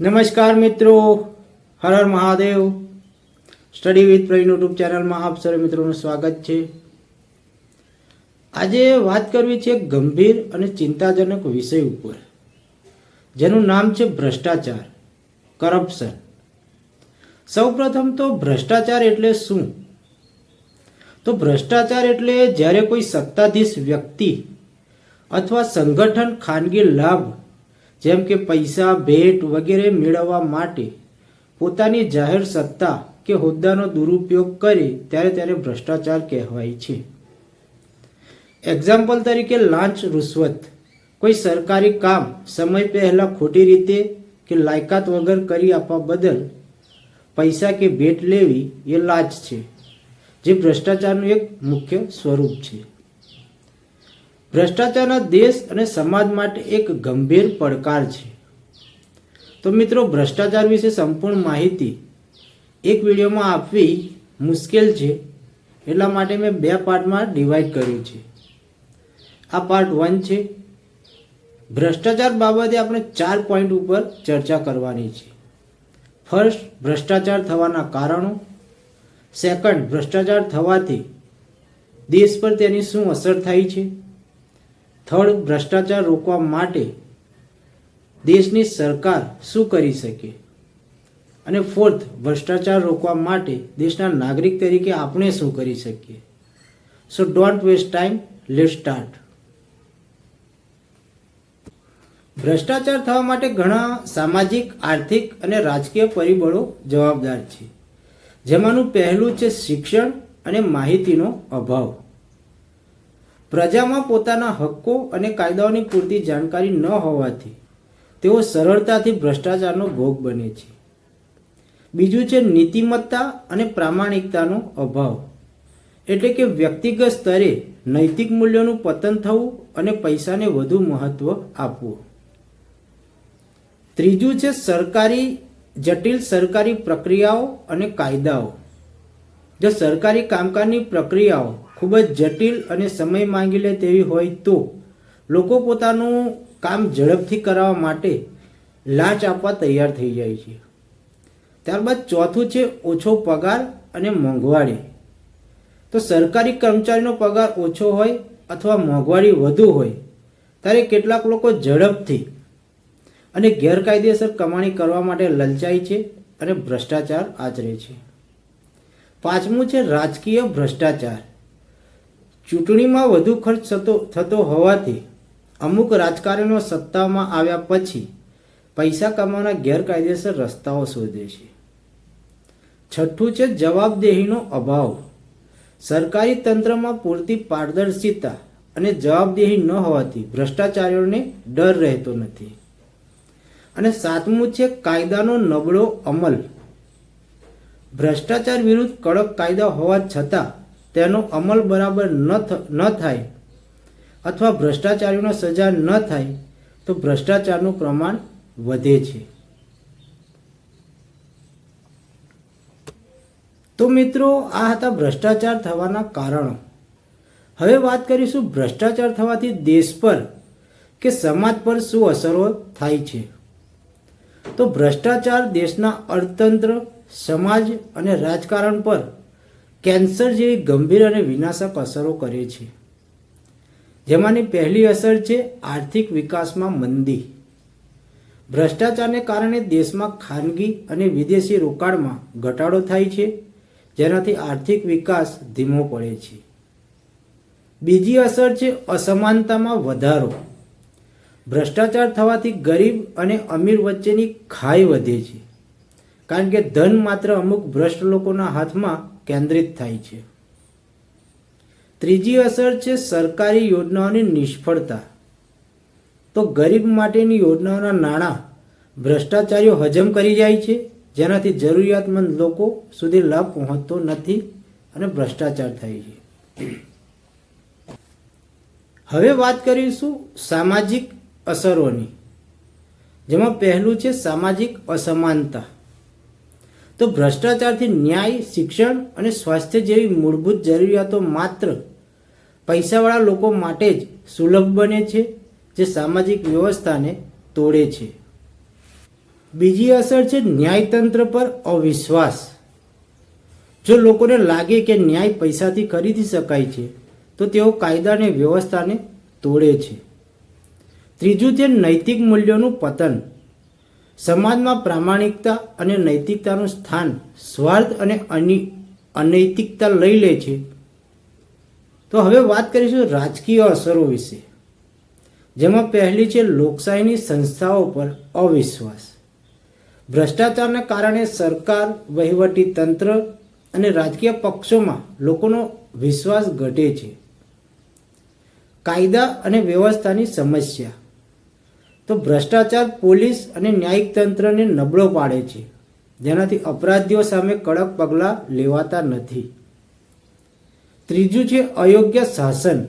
નમસ્કાર મિત્રો. Har Har Mahadev. Study with Pravin YouTube ચેનલમાં આપ સર્વે મિત્રોનું સ્વાગત છે. આજે વાત કરવી છે એક ગંભીર અને ચિંતાજનક વિષય ઉપર, જેનું નામ છે ભ્રષ્ટાચાર, કરપ્શન. સૌપ્રથમ તો ભ્રષ્ટાચાર એટલે શું? તો ભ્રષ્ટાચાર એટલે જ્યારે કોઈ સત્તાધીશ વ્યક્તિ અથવા સંગઠન ખાનગી લાભ જેમ કે પૈસા, ભેટ વગેરે મેળવવા માટે પોતાની જાહેર સત્તા કે હોદ્દાનો દુરુપયોગ કરે ત્યારે ત્યારે ભ્રષ્ટાચાર કહેવાય છે. એક્ઝામ્પલ તરીકે લાંચ રૂશ્વત. કોઈ સરકારી કામ સમય પહેલાં ખોટી રીતે કે લાયકાત વગર કરી આપવા બદલ પૈસા કે ભેટ લેવી એ લાંચ છે, જે ભ્રષ્ટાચારનું એક મુખ્ય સ્વરૂપ છે. ભ્રષ્ટાચારના દેશ અને સમાજ માટે એક ગંભીર પડકાર છે. તો મિત્રો, ભ્રષ્ટાચાર વિશે સંપૂર્ણ માહિતી એક વિડીયોમાં આપવી મુશ્કેલ છે, એટલા માટે મેં બે પાર્ટમાં ડિવાઈડ કર્યું છે. આ પાર્ટ વન છે. ભ્રષ્ટાચાર બાબતે આપણે ચાર પોઈન્ટ ઉપર ચર્ચા કરવાની છે. ફર્સ્ટ ભ્રષ્ટાચાર થવાના કારણો. સેકન્ડ ભ્રષ્ટાચાર થવાથી દેશ પર તેની શું અસર થાય છે? થર્ડ ભ્રષ્ટાચાર રોકવા માટે દેશની સરકાર શું કરી શકે? અને ફોર્થ ભ્રષ્ટાચાર રોકવા માટે દેશના નાગરિક તરીકે આપણે શું કરી શકીએ? So don't waste time let start ભ્રષ્ટાચાર થવા માટે ઘણા સામાજિક, આર્થિક અને રાજકીય પરિબળો જવાબદાર છે. જેમાંનું પહેલું છે શિક્ષણ અને માહિતીનો અભાવ. પ્રજામાં પોતાના હક્કો અને કાયદાઓની પૂરતી જાણકારી ન હોવાથી તેઓ સરળતાથી ભ્રષ્ટાચારનો ભોગ બને છે. બીજું છે નીતિમત્તા અને પ્રામાણિકતાનો અભાવ. એટલે કે વ્યક્તિગત સ્તરે નૈતિક મૂલ્યોનું પતન થવું અને પૈસાને વધુ મહત્વ આપવું. ત્રીજું છે સરકારી, જટિલ સરકારી પ્રક્રિયાઓ અને કાયદાઓ. જો સરકારી કામકાજની પ્રક્રિયાઓ ખૂબ જ જટિલ અને સમય માંગી લે તેવી હોય તો લોકો પોતાનું કામ ઝડપથી કરાવવા માટે લાંચ આપવા તૈયાર થઈ જાય છે. ત્યારબાદ ચોથું છે ઓછો પગાર અને મોંઘવારી. તો સરકારી કર્મચારીનો પગાર ઓછો હોય અથવા મોંઘવારી વધુ હોય, ત્યારે કેટલાક લોકો ઝડપથી અને ગેરકાયદેસર કમાણી કરવા માટે લલચાય છે અને ભ્રષ્ટાચાર આચરે છે. પાંચમું છે રાજકીય ભ્રષ્ટાચાર. ચૂંટણીમાં વધુ ખર્ચ થતો થતો હોવાથી અમુક રાજકારણીઓ સત્તામાં આવ્યા પછી પૈસા કમાવાના ગેરકાયદેસર રસ્તાઓ શોધે છે. છઠ્ઠું છે જવાબદેહીનો અભાવ. સરકારી તંત્રમાં પૂરતી પારદર્શિતા અને જવાબદેહી ન હોવાથી ભ્રષ્ટાચારીઓને ડર રહેતો નથી. અને સાતમું છે કાયદાનો નબળો અમલ. ભ્રષ્ટાચાર વિરુદ્ધ કડક કાયદા હોવા છતાં તેનો અમલ બરાબર ન થાય અથવા ભ્રષ્ટાચારીઓને સજા ન થાય, તો ભ્રષ્ટાચારનું પ્રમાણ વધે છે. તો મિત્રો, આ હતા ભ્રષ્ટાચાર થવાના કારણો. હવે વાત કરીશું ભ્રષ્ટાચાર થવાથી દેશ પર કે સમાજ પર શું અસરો થાય છે. તો ભ્રષ્ટાચાર દેશના અર્થતંત્ર, સમાજ અને રાજકારણ પર કેન્સર જેવી ગંભીર અને વિનાશક અસરો કરે છે. જેમાંની પહેલી અસર છે આર્થિક વિકાસમાં મંદી. ભ્રષ્ટાચારને કારણે દેશમાં ખાનગી અને વિદેશી રોકાણમાં ઘટાડો થાય છે, જેનાથી આર્થિક વિકાસ ધીમો પડે છે. બીજી અસર છે અસમાનતામાં વધારો. ભ્રષ્ટાચાર થવાથી ગરીબ અને અમીર વચ્ચેની ખાઈ વધે છે. કારણ કે ધન માત્ર અમુક ભ્રષ્ટ લોકોના હાથમાં કેન્દ્રિત થાય છે. ત્રીજી અસર છે સરકારી યોજનાઓની નિષ્ફળતા. તો ગરીબ માટેની યોજનાઓના નાણાં ભ્રષ્ટાચારીઓ હજમ કરી જાય છે, જેનાથી જરૂરિયાતમંદ લોકો સુધી લાભ પહોંચતો નથી અને ભ્રષ્ટાચાર થાય છે. હવે વાત કરીશું સામાજિક અસરોની, જેમાં પહેલું છે સામાજિક અસમાનતા. તો ભ્રષ્ટાચારથી ન્યાય, શિક્ષણ અને સ્વાસ્થ્ય જેવી મૂળભૂત જરૂરિયાતો માત્ર પૈસાવાળા લોકો માટે જ સુલભ બને છે, જે સામાજિક વ્યવસ્થાને તોડે છે. બીજી અસર છે ન્યાયતંત્ર પર અવિશ્વાસ. જો લોકોને લાગે કે ન્યાય પૈસાથી ખરીદી શકાય છે, તો તેઓ કાયદાને વ્યવસ્થાને તોડે છે. ત્રીજું છે નૈતિક મૂલ્યોનું પતન. સમાજમાં પ્રામાણિકતા અને નૈતિકતાનું સ્થાન, સ્વાર્થ અને અનિ- અનૈતિકતા લઈ લે છે. તો હવે વાત કરીશું રાજકીય અસરો વિશે, જેમાં પહેલી છે લોકશાહીની સંસ્થાઓ પર અવિશ્વાસ. ભ્રષ્ટાચારના કારણે સરકાર, વહીવટી તંત્ર અને રાજકીય પક્ષોમાં લોકોનો વિશ્વાસ ઘટે છે. કાયદા અને વ્યવસ્થાની સમસ્યા તો ભ્રષ્ટાચાર પોલીસ અને ન્યાયિક તંત્રને નબળો પાડે છે. જેનાથી અપરાધીઓ સામે કડક પગલાં લેવાતા નથી. ત્રીજું છે અયોગ્ય શાસન.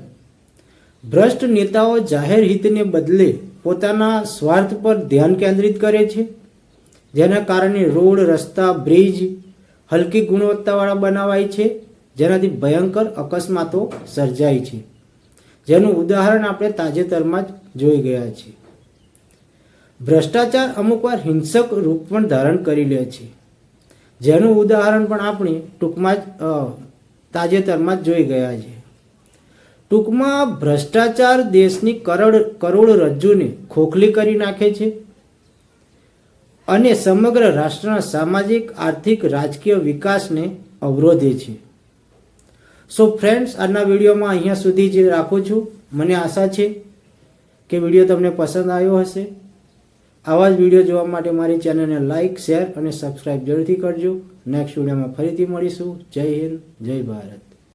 ભ્રષ્ટ નેતાઓ જાહેર હિતને બદલે પોતાના સ્વાર્થ પર ધ્યાન કેન્દ્રિત કરે છે. જેના કારણે રોડ, રસ્તા, બ્રિજ હલકી ગુણવત્તાવાળા બનાવાય છે. જેનાથી ભયંકર અકસ્માતો સર્જાય છે. જેનું ઉદાહરણ આપણે તાજેતરમાં જ જોઈ ગયા છીએ. ભ્રષ્ટાચાર અમુકવાર હિંસક રૂપ પણ ધારણ કરી લે છે. જેનું ઉદાહરણ પણ આપણે ટૂંકમાં જ તાજેતરમાં જ જોઈ ગયા છે. ટૂંકમાં ભ્રષ્ટાચાર દેશની કરોડ કરોડરજ્જુને ખોખલી કરી નાખે છે અને સમગ્ર રાષ્ટ્રના સામાજિક, આર્થિક, રાજકીય વિકાસને અવરોધે છે. સો ફ્રેન્ડ્સ આજના વિડીયોમાં અહીંયા સુધી જ રાખું છું. મને આશા છે કે વીડિયો તમને પસંદ આવ્યો હશે. આવા જ વીડિયો જોવા માટે મારી ચેનલને લાઇક શેર અને સબસ્ક્રાઇબ જરૂરથી કરજો. નેક્સ્ટ વિડીયોમાં ફરીથી મળીશું. જય હિન્દ, જય ભારત.